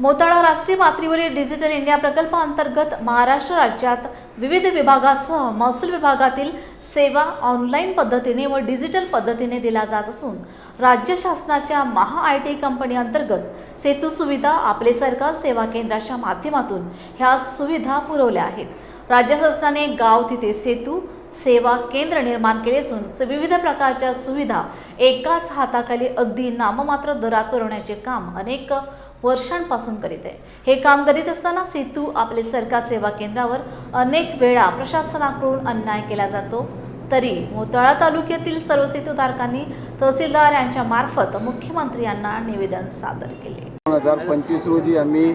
मोताळा राष्ट्रीय पातळीवरील digital India प्रकल्पाअंतर्गत महाराष्ट्र राज्यात विविध विभागासह महसूल विभागातील सेवा ऑनलाईन पद्धतीने व डिजिटल पद्धतीने दिल्या जात असून राज्य शासनाच्या महा आय टी कंपनी अंतर्गत सेतू सुविधा आपले सरकार सेवा केंद्राच्या माध्यमातून ह्या सुविधा पुरवल्या आहेत. राज्य शासनाने गाव तिथे सेतू सेवा केंद्र निर्माण केले असून विविध प्रकारच्या सुविधा एकाच हाताखाली अगदी नाममात्र दरात पुरवण्याचे काम अनेक वर्षांपासून करीत आहे. हे काम करीत असताना सेतू आपले सरकार सेवा केंद्रावर अनेक वेळा प्रशासनाकडून अन्याय केला जातो. तरी मोताळा तालुक्यातील सर्व सेतूधारकांनी तहसीलदार यांच्या मार्फत मुख्यमंत्री यांना निवेदन सादर केले. दोन हजार पंचवीस रोजी आम्ही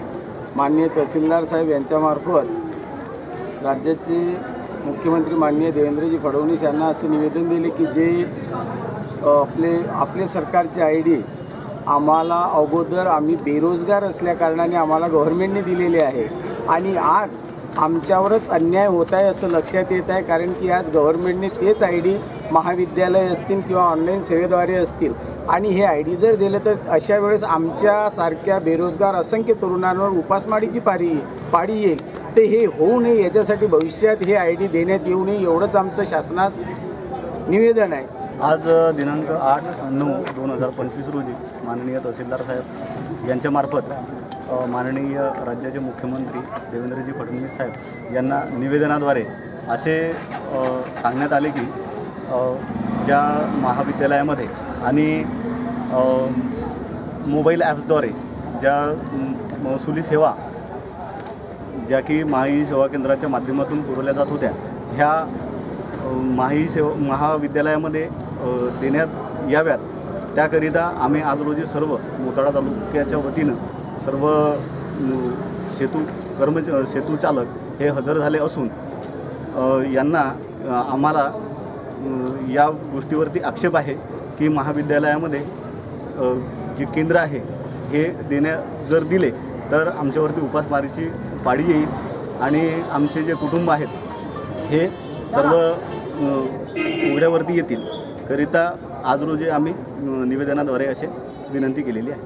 माननीय तहसीलदार साहेब यांच्यामार्फत राज्याची मुख्यमंत्री माननीय देवेंद्रजी फडणवीस यांना असे निवेदन दिले की जे आपले आपले सरकारचे आय डी आम्हाला अगोदर आम्ही बेरोजगार असल्याकारणाने आम्हाला गव्हर्नमेंटने दिलेले आहे. आणि आज आमच्यावरच अन्याय होत आहे असं लक्षात येत आहे कारण की आज गव्हर्नमेंटने तेच आय डी महाविद्यालय असतील किंवा ऑनलाईन सेवेद्वारे असतील. आणि हे आय डी जर दिलं तर अशा वेळेस आमच्यासारख्या बेरोजगार असंख्य तरुणांवर उपासमारीची पारी पाडी येईल. ते हे होऊ नये याच्यासाठी भविष्यात हे आय डी देण्यात येऊ नये एवढंच आमचं शासनास निवेदन आहे. आज दिनांक आठ नऊ दोन हजार पंचवीस रोजी माननीय तहसीलदार साहेब यांच्यामार्फत माननीय राज्याचे मुख्यमंत्री देवेंद्रजी फडणवीस साहेब यांना निवेदनाद्वारे असे सांगण्यात आले की ज्या महाविद्यालयामध्ये आणि मोबाईल ॲप्सद्वारे ज्या महसुली सेवा ज्या की माही सेवा केंद्राच्या माध्यमातून पुरवल्या जात होत्या ह्या माही सेवा महाविद्यालयामध्ये देण्यात याव्यात. त्याकरिता आम्ही आज रोजी सर्व मोताळा तालुक्याच्या वतीनं सर्व सेतू कर्म सेतूचालक हे हजर झाले असून यांना आम्हाला या गोष्टीवरती आक्षेप आहे की महाविद्यालयामध्ये जे केंद्र आहे हे देण्या जर दिले तर आमच्यावरती उपासमारीची पाळी येईल आणि आमचे जे कुटुंब आहेत हे सर्व उघड्यावरती येतील. करिता आज रोजी आम्ही निवेदनाद्वारे असे विनंती केलेली आहे.